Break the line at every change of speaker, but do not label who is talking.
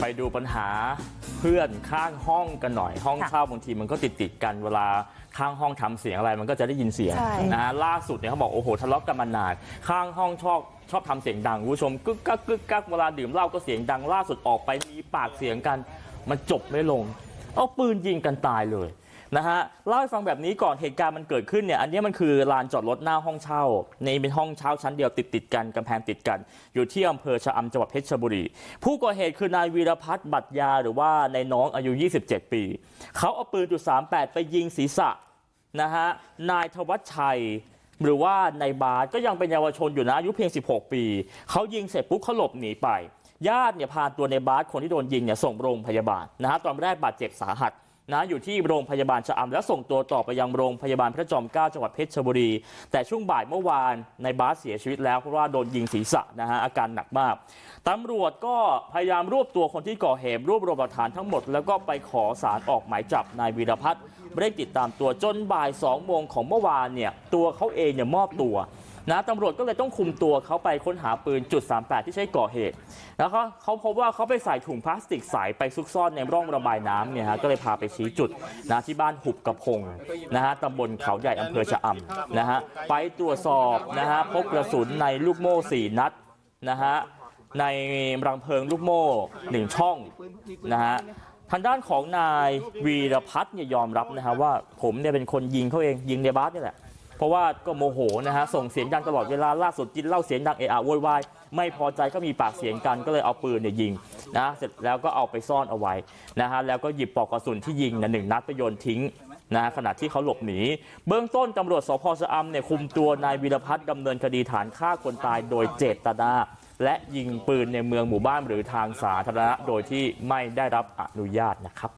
ไปดูปัญหาเพื่อนข้างห้องกันหน่อย ห้อง
ค่ะ
เช่าบางทีมันก็ติดติดๆกันเวลาข้างห้องทำเสียงอะไร มันก็จะได้ยินเสียง
ใช่
นะฮะล่าสุดเนี่ยเขาบอกโอ้โหทะเลาะกันมานานข้างห้องชอบชอบทำเสียงดังคุณผู้ชมกึกกักกึกกักเวลาดื่มเหล้าก็เสียงดังล่าสุดออกไปมีปากเสียงกัน มันจบไม่ลง เอาปืนยิงกันตายเลย นะฮะเล่าให้ฟังแบบนี้ก่อนเหตุการณ์มันเกิดขึ้นเนี่ยอันนี้มันคือลานจอดรถหน้าห้องเช่าในเป็นห้องเช่าชั้นเดียวติดติดกันกำแพงติดกัน อยู่ที่อำเภอชะอำจังหวัดเพชรบุรี ผู้ก่อเหตุคือนายวีรพัฒน์บัตรยาหรือว่าในน้องอายุ 27 ปีเขาเอาปืนจุด38ไปยิงศีรษะนะฮะนายธวัชชัยหรือว่านายบาสก็ยังเป็นเยาวชนอยู่นะอายุเพียง 16 ปีเขายิงเสร็จปุ๊บเขาหลบหนีไปญาติเนี่ยพาตัวในบาสคนที่โดนยิงเนี่ยส่งโรงพยาบาลนะฮะตอนแรกบาดเจ็บสาหัส นะอยู่ที่โรงพยาบาลชะอำแล้วส่งตัวต่อไปยังโรงพยาบาลพระจอมเกล้าจังหวัดเพชรบุรี แต่ช่วงบ่ายเมื่อวานในบาสเสียชีวิตแล้วเพราะว่าโดนยิงศีรษะนะฮะอาการหนักมากตำรวจก็พยายามรวบตัวคนที่ก่อเหตุรวบรวมหลักฐานทั้งหมด แล้วก็ไปขอสารออกหมายจับนายวีรพัฒน์เร่งติดตามตัวจนบ่ายสองโมงของเมื่อวานเนี่ยตัวเขาเองเนี่ยมอบตัว ตำรวจก็เลยต้องคุมตัวเขาไปค้นหาปืนจุด38ที่ใช้ก่อเหตุแล้วเขาเขาพบว่าเขาไปใส่ถุงพลาสติกใสไปซุกซ่อนในร่องระบายน้ำเนี่ยฮะก็เลยพาไปชี้จุดนะที่บ้านหุบกระพงนะฮะตำบลเขาใหญ่อำเภอชะอำนะฮะไปตรวจสอบนะฮะพบกระสุนในลูกโม่สี่นัดนะฮะในรังเพลิงลูกโม่หนึ่งช่องนะฮะทางด้านของนายวีรพัฒน์เนี่ยยอมรับนะฮะว่าผมเนี่ยเป็นคนยิงเขาเองยิงในบาสนี่แหละ เพราะว่าก็โมโหนะฮะส่งเสียงดังตลอดเวลาล่าสุดกินเหล้าเสียงดังเอะอะโวยวายไม่พอใจก็มีปากเสียงกันก็เลยเอาปืนเนี่ยยิงนะเสร็จแล้วก็เอาไปซ่อนเอาไว้นะฮะแล้วก็หยิบปลอกกระสุนที่ยิงนะหนึ่งนัดไปโยนทิ้งนะฮะขณะที่เขาหลบหนีเบื้องต้นตำรวจสพชะอำเนี่ยคุมตัวนายวีรพัฒน์ดำเนินคดีฐานฆ่าคนตายโดยเจตนาและยิงปืนในเมืองหมู่บ้านหรือทางสาธารณะโดยที่ไม่ได้รับอนุญาตนะครับ